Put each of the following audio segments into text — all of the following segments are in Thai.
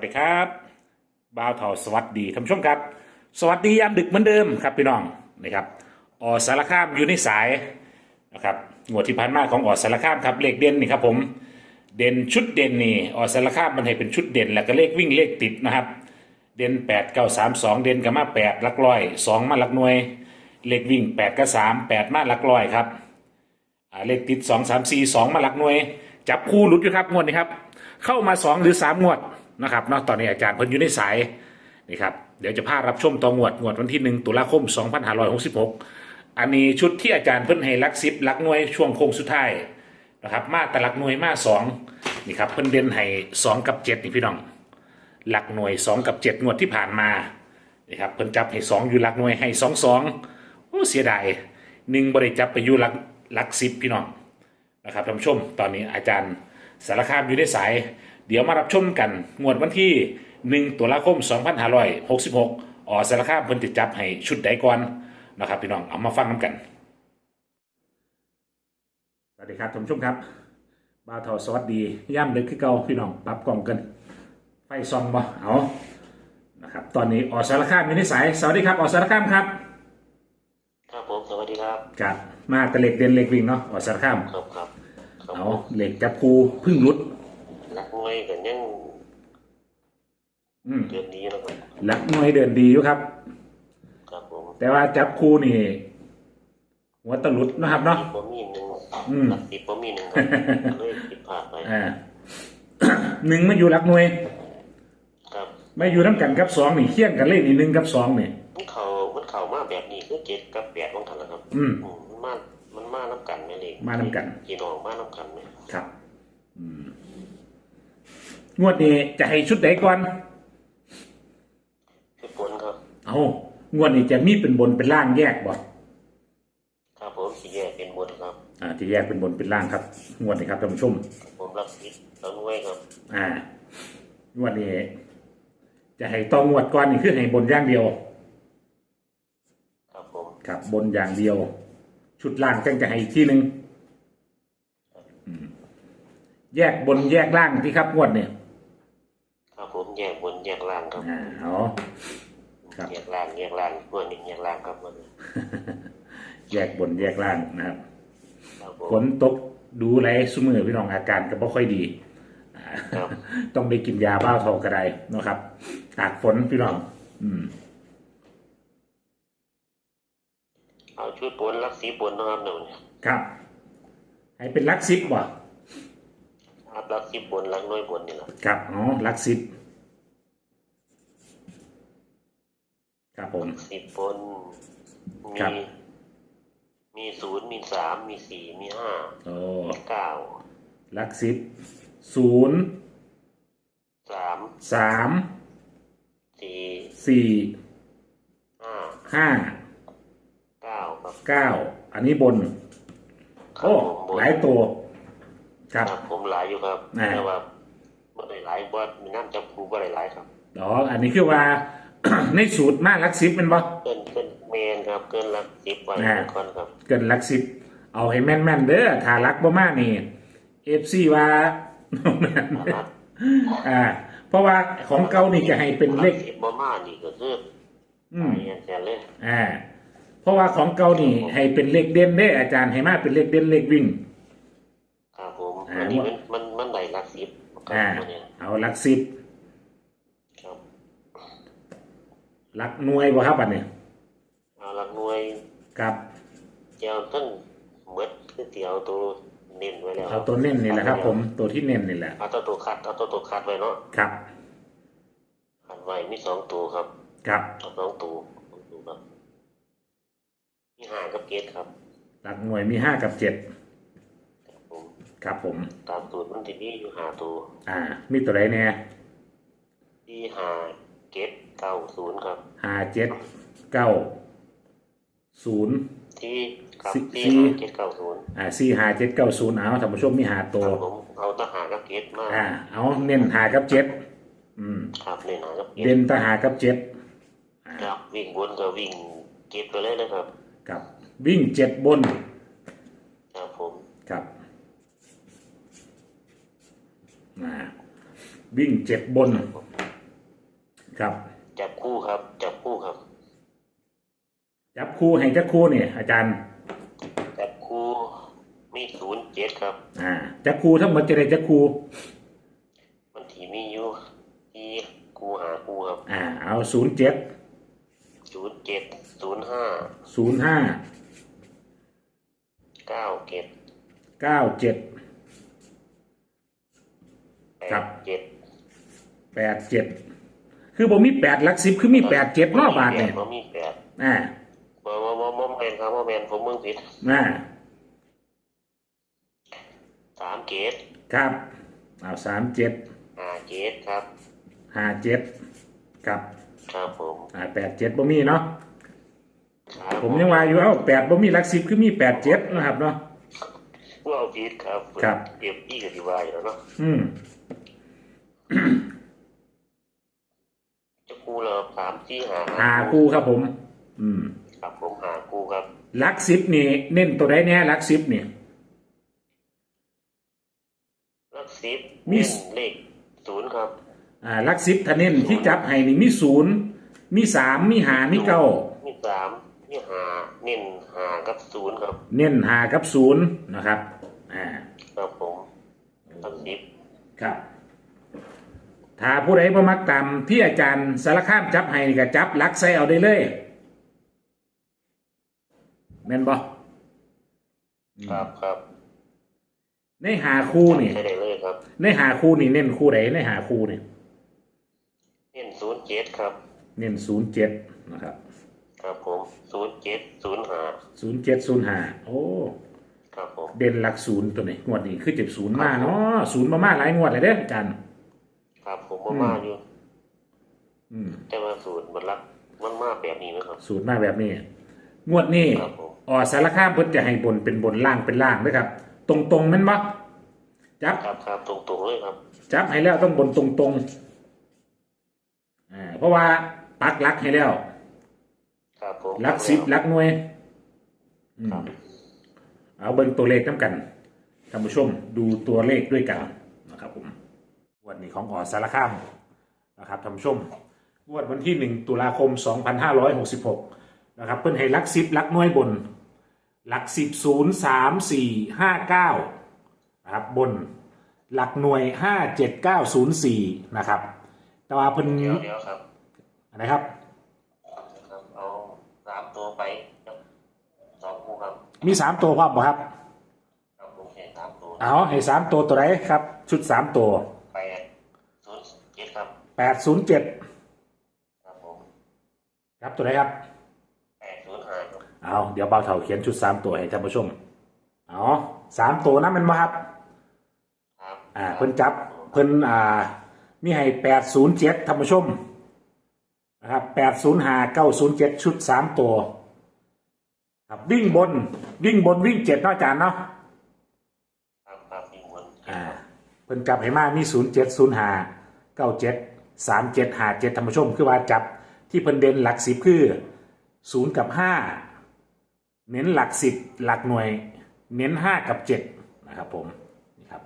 วัสดีครับบ่าวเทาสวัสดีท่านผู้ชมครับ สวัสดียามดึกเหมือนเดิมครับพี่น้องนะครับออสารคามอยู่ในสายนะครับงวดที่ผ่านมาของออสารคามครับเลขเด่นนี่ครับผมเด่นชุดเด่นนี่ออสารคามมันให้เป็นชุดเด่นแล้วก็เลขวิ่งเลขติดนะครับ เด่น8 9 3 2เด่นกับมา8หลักร้อย2มาหลักหน่วย เลขวิ่ง8กับ3 8มแปดมาหลักร้อยครับเลขติดสองสามสี่สองมาหลักหน่วย จับคู่หลุดอยู่ครับงวดนี้ครับเข้ามาสองหรือสามงวด นะครับเนาะตอนนี้อาจารย์เพิ่นอยู่ในสายนี่ครับเดี๋ยวจะพารับชมต่องวดงวดวันที่หนึ่งตุลาคมสองพันห้าร้อยหกสิบหกอันนี้ชุดที่อาจารย์เพิ่นให้ลักสิบลักหน่วยช่วงโค้งสุดท้ายนะครับมาแต่ลักหน่วยมาสองนี่ครับเพิ่นเด่นให้สองกับเจ็ดนี่พี่น้องหลักหน่วยสองกับเจ็ดงวดที่ผ่านมานี่ครับเพิ่นจับให้สองอยู่หลักหน่วยให้สองสองโอ้เสียดายหนึ่งบริจับไปอยู่หลักหลักสิบพี่น้องนะครับท่านผู้ชมตอนนี้อาจารย์สารคามอยู่ในสาย เดี๋ยวมารับชมกัน งวดวันที่ 1ตุลาคม 2566อ๋อสารคามเพิ่นจะจับให้ชุดใดก่อนนะครับพี่น้องเอามาฟังน้ำกัน สวัสดีครับท่านผู้ชมครับบ่าวทอสวัสดีย่ำดึกขึ้นเก่าพี่น้องปรับกล่องกัน ไฟซองบ่เอานะครับตอนนี้ออสารคามอยู่ในสายสวัสดีครับออสารคามครับครับผมสวัสดีครับกับมาแตะเล็กเด่นเล็กวิ่งเนาะออสารคามครับครับครับเอาเหล็กจับคูพึ่งรุด นักมวยกันยัง อืมเดือนนี้นะครับหลักหน่วยเดินดีอยู่ครับ ครับผมแต่ว่าจับคู่นี่ หัวตะหลุดนะครับเนาะผมมีหนึ่งอืมหลักสิบผมมีหนึ่งครับเลยผิดพลาดไปอ่า หนึ่งมาอยู่หลักหน่วยครับไม่อยู่น้ำกันกับสองนี่เคี่ยงกันเลขนี่หนึ่งกับสองนี่ มันเข่ามันเข่ามาแบบนี้คือเจ็ดกับแปดของทันแล้วครับอืมอืม มันมามันมาน้ำกันไหมเลยมาน้ำกัน พี่น้องมาน้ำกันไหมครับ อืมงวดนี้จะให้ชุดไหนก่อนคือผลครับ เอางวดนี้จะมีเป็นบนเป็นล่างแยกบ่ครับผมสีแยกเป็นบนครับ อ่าที่แยกเป็นบนเป็นล่างครับ งวดนี้ครับท่านผู้ชม ผมรับสิบแล้วมวยครับ อ่างวดนี้ จะให้ต้องงวดก่อนนี่คือให้บนอย่างเดียว ครับผมครับ บนอย่างเดียว ชุดล่างจังจะให้อีกที่หนึ่งอืมแยกบนแยกล่างที่ครับงวดเนี่ยครับผมแยกบนแยกล่างครับ อ่าเอา ครับแยกล่างแยกล่างตัวนี้แยกล่างครับมันแยกบนแยกล่างนะครับครับผฝมนตกดูแลซุมือพี่น้องอาการก็บ่ค่อยดีอ่าครับต้องไปกินยาบ้าทองกระไดเนาะครับตากฝนพี่น้อง อืมเอาชุดบนรักสีบนนะครับหนึ่งครับ ให้เป็นลักซิปบ่ครับรักสิบบนรักน้อยบนนี่แหละครับอ๋อลักซิป ครับผม สิบบนครัมีบมีศูนย์มีสามมีสี่มีห้าโอ้มีเก้าลักซิปศูนย์สามสามสี่สี่ห้าห้าเก้าครับเก้าอันนี้บน ครับโอ้ผมบนหลายตัว ครับ ครับผมหลายอยู่ครับอ่า แต่ว่าบ่ได้หลายบ่มีน้ำจับครูบ่ได้หลายครับอ๋ออันนี้คือว่า ในสูตรมาลักซิปเป็นบ่เกินเกินเมนครับเกินรักสิบไว้อ่าก่อนครับ เกินลักซิปเอาให้แม่นๆเด้อถ้าลักบ่มานี่เอฟซีว่าแม่นนะครับอ่า เพราะว่าของเก่านี่จะให้เป็นเลขสิบบ่มานี่ก็คืออืมไปอย่างแค่เลยอ่าเพราะว่าของเก่านี่ให้เป็นเลขเด่นเด้ออาจารย์ให้มาเป็นเลขเด่นเลขวิ่งครับผมอ่าอันนี้มันมันมันได้รักสิบครับอ่าตัวเนี้ยเอาลักซิป ครับ ลักหน่วยบ่ครับอันนี้เอารักหน่วยครับเจ้าต้นเมดคือเตียวตัวเน้นไว้แล้วเอาตัวเน้นนี่แหละครับ ผมตัวที่เน้นนี่แหละเอาตัวตัวคัดเอาตัวตัวคัดไว้เนาะครับคัดไว้มีสองตัวครับ ครับเอาสองตัวสองตัวครับมีห้ากับเกตครับ หลักหน่วยมีห้ากับเจ็ดผมครับผมตามสูตรมันที่มีอยู่ห้าตัว อ่า มีตัวใดแน่ที่ห้า เกตเก้าศูนย์ครับห้าเจ็ดเก้าศูนย์ที่ครับสี่ที่สี่ห้าเกตเก้าศูนย์อ่าสี่ห้าเจ็ดเก้าศูนย์เอาท่านผู้ชมมีหาตัวผมเอาทหารกับเกตมาอ่าเอาเน้นหากับเจ็ดอืมครับเน้นหากับเกตเด่นทหารกับเจ็ดอ่าครับวิ่งบนก็วิ่งเกตไปเลยนะครับกับวิ่งเจ็ดบนครับผมครับอ่าวิ่งเจ็ดบนครับ จับคู่ครับ จับคู่ครับ จับคู่ให้จักคู่เนี่ยอาจารย์ จับคู่มีศูนย์เจ็ดครับ อ่าจักคู่ทั้งหมดจะได้จักคู่มันถีมีอยู่ที่คู่หาคู่ครับ อ่า เอาศูนย์เจ็ดศูนย์เจ็ดศูนย์ห้าศูนย์ห้าเก้าเจ็ดเก้าเจ็ดแปครัดบเจ็ดแปดเจ็ด คือบ่มีแปดหลักสิบคือมีแปดเจ็ดเนอบาทเนี่ยบ่มีแปดอ่าบ่บ่บ่บ่แมนครับบ่แมนผมมึงผิดอ่าสามเกตครับเอาสามเจ็ดห้าเกตครับห้าเจ็ดครับครับผมอ่าแปดเจ็ดบ่มีเนาะครับผมยังว่าอยู่เอ้าแปดบ่มีหลักสิบคือมีแปดเจ็ดนะครับเนาะว่าเอาผิดครับครับเก็บอีกอธิบายอยู่แล้วเนาะอืม จะคู่เราสาม ที่หาหาคู่ครับผม อืม ครับผมหาคู่ครับหลักสิบนี่เน้นตัวใดแน่หลักสิบนี่ลักสิบมีเน้นเลขศูนย์ครับ อ่าหลักสิบถ้าเน้นที่จับให้นี่มีศูนย์มีสามมีหามีเก้ามีสามมีหาเน้นหากับศูนย์ครับ เน้นหากับศูนย์นะครับ อ่า ครับผมลักสิบครับ ถ้าผู้ใดบ่มักตามที่อาจารย์สารคามจับให้นี่ก็จับหลักใส่เอาได้เลยแม่นบ่ครับครับ ในหาคู่นี่ใช่ได้เลยครับ ในหาคู่นี่เน้นคู่ใดในหาคู่นี่เน้นศูนย์เจ็ดครับ เน้นศูนย์เจ็ดนะครับ ครับผมศูนย์เจ็ดศูนย์หาศูนย์เจ็ดศูนย์หาโอ้ครับผมเด่นหลักศูนย์ตัวนี้งวดนี้คือเจ็บศูนย์มาเนาะศูนย์มามาหลายงวดเลยเด้ออาจารย์ ครับ ผมมามาอยู่ อืม แต่ว่าศูนย์มันรักมันมาแบบนี้ไหมครับศูนย์มาแบบนี้ งวดนี้ครับผม อ๋อสารคามเพิ่นจะให้บนเป็นบนล่างเป็นล่างนะครับ ตรงตรงๆแมันบ่จับ ครับครับตรงๆเลยครับ จับให้แล้วต้องบนตรงตรงๆอ่าเพราะว่าปักหลักให้แล้วครับผมหลักสิบหลักหน่วยอืมครับ เอาเบิ่งตัวเลขน้ำกันท่านผู้ชมดูตัวเลขด้วยกันนะครับผม วันนี้ของอ๋อสารคามนะครับท่านผู้ชมงวดวันที่หนึ่งตุลาคม 2566 นะครับ เพิ่นให้หลักสิบหลักหน่วยบนหลักสิบศูนย์สามสี่ห้าเก้านะครับบนหลักหน่วยห้าเจ็ดเก้าศูนย์สี่นะครับแต่ว่าเพิ่นเดี๋ยวเดี๋ยวครับอะไรครับครับเอาสามตัวไปครับสองคู่ครับมีสามตัวพร้อมบ่ครับครับผมแข่งสามตัวเอาให้สามตัวตัวไหนครับ ชุดสามตัว แปดศูนย์เจ็ดครับแปดศูนย์เจ็ดครับผมครับตัวไหนครับ แปดศูนย์ห้าครับเอาเดี๋ยวเบาเถาเขียนชุดสามตัวให้ท่านผู้ชมเอาสามตัวนะแมันมาครับ ครับอ่าเพิ่นจับเพิ่นอ่ามีให้แปดศูนย์เจ็ดท่านผู้ชมนะครับแปดศูนย์ห้าเก้าศูนย์เจ็ดชุดสามตัว ครับวิ่งบนวิ่งบนวิ่งเจ็ดเนาะอาจารย์เนาะ ครับครับมีมวล อ่าเพิ่นจับให้มามีศูนย์เจ็ดศูนย์หาเก้าเจ็ดสามเจ็ดหาเจ็ดท่านผู้ชม คือว่าจับที่เพิ่นเด่นหลักสิบคือศูนย์กับห้าเน้นหลักสิบหลักหน่วย เน้นห้ากับเจ็ดนะครับผมนี่ครับ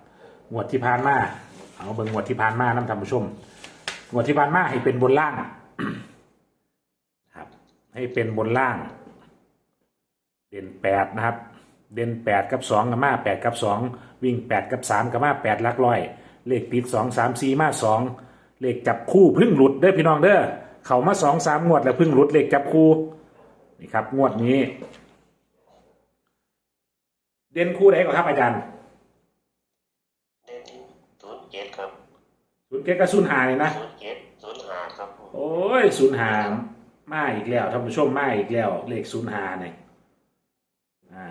งวดที่ผ่านมาเอาเบิ่งงวดที่ผ่านมาน้ำท่านผู้ชมงวดที่ผ่านมาให้เป็นบนล่างครับให้เป็นบนล่าง เด่นแปดนะครับ เด่นแปดกับสองกับมาแปดกับสองวิ่งแปดกับสามกับมาแปดลักร้อย เลขติดสองสามสี่มาสองเลขจับคู่เพึ่งหลุดเด้อพี่น้องเด้อเขามาสองสามงวดแล้วเพึ่งหลุดเลขจับคู่นี่ครับงวดนี้ เด่นคู่ไหนก่อนครับอาจารย์เด่นศูนย์เจ็ดครับศูนย์เจ็ดกับศูนย์หาเลยนะศูนย์เจ็ดศูนย์ห้าครับผมโอ้ยศูนย์หามาอีกแล้วท่านผู้ชมมาอีกแล้ว เลขศูนย์หาเนี่ยอ่า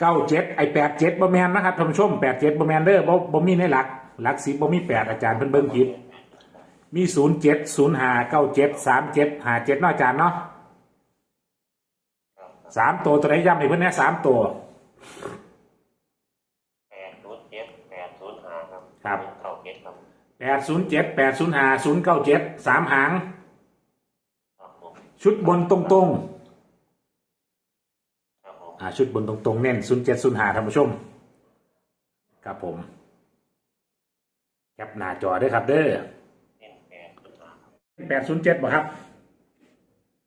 เก้าเจ็ดไอแปดเจ็ดบ่แมนนะครับท่านผู้ชมแปดเจ็ดบ่แมนเด้อบ่บ่มีในหลัก หลักสิบบ่มีแปดอาจารย์เพิ่นเบิ่งผิดมีศูนย์เจ็ดศูนย์หาเก้าเจ็ดสามเจ็ดหาเจ็ดเนาะอาจารย์เนาะครับสามตัวตัวไหนย้ำให้เพิ่นแน่สามตัว แปดศูนย์เจ็ดแปดศูนย์ห้าครับครับ เก้าเจ็ดครับแปดศูนย์เจ็ดแปดศูนย์หาศูนย์เก้าเจ็ดสามหาง ครับผมชุดบนตรงครับผมๆ อ่าชุดบนตรงๆ เน้นศูนย์เจ็ดศูนย์หาท่านผู้ชม ครับผม แคปหน้าจอเด้วยครับเด้อแปดศูนย์เจ็ดบ่ครับ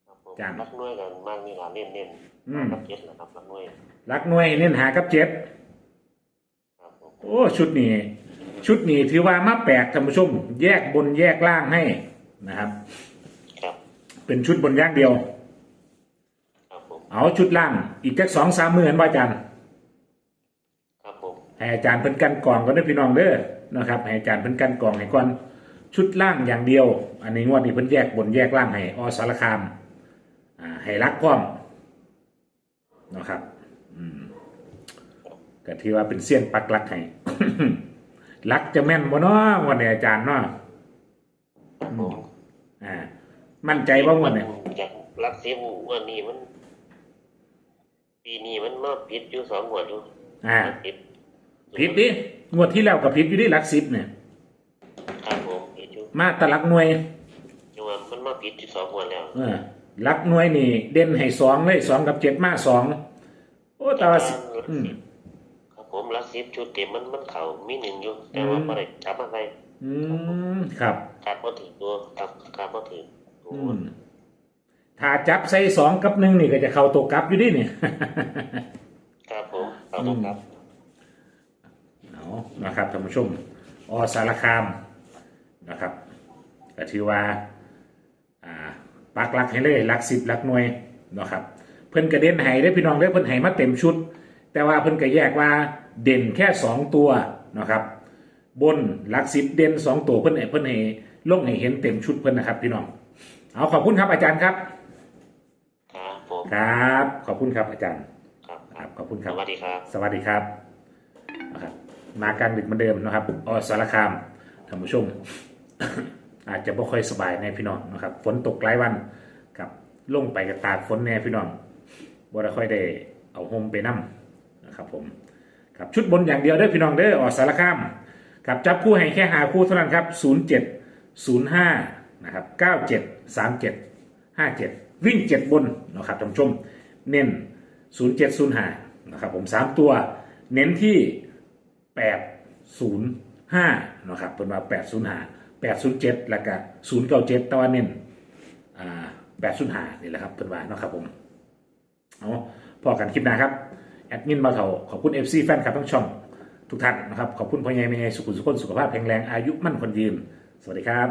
ครับผมจ้ะรักน้อยกันมากนี่ล่ะเน้นเน้นอืมกับเจ็ดนะครับรักน้อยหลักหน่วยเน้นหากับเจ็ดครับผมโอ้ชุดนี้ ชุดนี้ถือว่ามาแปลกท่านผู้ชม แยกบนแยกล่างให้นะครับ ครับเป็นชุดบนอย่างเดียวครับผม เอาชุดล่างอีกแค่สองสามมือเห็นว่าอาจารย์ครับผมให้อาจารย์เพิ่นกันกรองก็ได้อพี่น้องเด้อนะครับให้อาจารย์เพิ่นกันกรองให้ก่อนชุดล่างอย่างเดียว อันนี้งวดนี้เพิ่นแยกบนแยกล่างให้อสารคามอ่าให้รักพร้อมนะครับอืมก็ถือว่าเป็นเสี้ยนปักหลักให้ลักจะแม่นบ่เนาะงวันนี้อาจารย์เนาะครับผมอ่ามั่นใจบ่งวันนี้ จากรักสิบวันนี้มัน ปีนี้มันมาผิดอยู่สองงวดอยู่อ่าผิดผิดดิงวดที่แล้วก็ผิดอยู่ที่หลักสิบเนี่ย ครับผมผิดอยู่มาแตะลักหน่วยจังหวะมันมาผิดอยู่สองงวดแล้วเออลักหน่วยนี่ เด่นให้สองเลยสองกับเจ็ดมาสองโอ้แต่ว่าสิอืม ครับผมรักสิบชุดเต็มมันมันเข่ามีหนึ่งอยู่ แต่ว่าอืม ไม่ได้จับอะไรอืมครับการบ่ถึงตัวครับการบ่ถึงตัวอืม ถ้าจับใส่สองกับหนึ่งนี่ก็จะเข้าตัวกลับอยู่ดิเนี่ย ครับผมขอบคุณครับเอานะครับท่านผู้ชมอสารคามนะครับก็ถือว่าอ่าปักหลักให้เลยหลักสิบหลักหน่วยนะครับเพิ่นกระเด็นไห้ได้อพี่น้องได้อเพิ่นไห้มาเต็มชุด แต่ว่าเพิ่นก็แยกว่าเด่นแค่สองตัวนะครับบนหลักสิบเด่นสองตัวเพิ่นให้เพิ่นให้ลงให้เห็นเต็มชุดเพิ่นนะครับ พี่น้องเอาขอบคุณครับอาจารย์ครับ ครับผมครับ ขอบคุณครับอาจารย์ครับคครัรับบขอบคุณคสรับวัสดีครับ สวัสดีครับนะครับมากลางดึกเหมือนเดิมนะครับอสารคามท่านผู้ชม อาจจะไม่ค่อยสบายแน่พี่น้องนะครับฝนตกหลายวันครับลงไปกับตากฝนแน่พี่น้องบ่ได้ค่อยได้เอาโฮมไปนั่นะครับผมครับชุดบนอย่างเดียวเด้อพี่น้องเด้ออสารคามครับจับคู่ให้แค่หาคู่เท่านั้นครับ 07 05 นะครับ 97 37 57 วิ่ง7บนนะครับท่านผู้ชมเน้น0705นะครับผม3ตัวเน้นที่805นะครับเป็นว่า805 807แล้วก็097แต่ว่าเน้นอ่า805นี่แหละครับเป็นว่านะครับผมเอาพอกันคลิปหน้าครับแอดมินมาเขาขอบคุณ FC แฟนคลับทั้งช่องทุกท่านนะครับ ขอบคุณพ่อใหญ่แม่ใหญ่สุขุมสุขนสุขภาพแข็งแรงอายุมั่นคนยืน สวัสดีครับ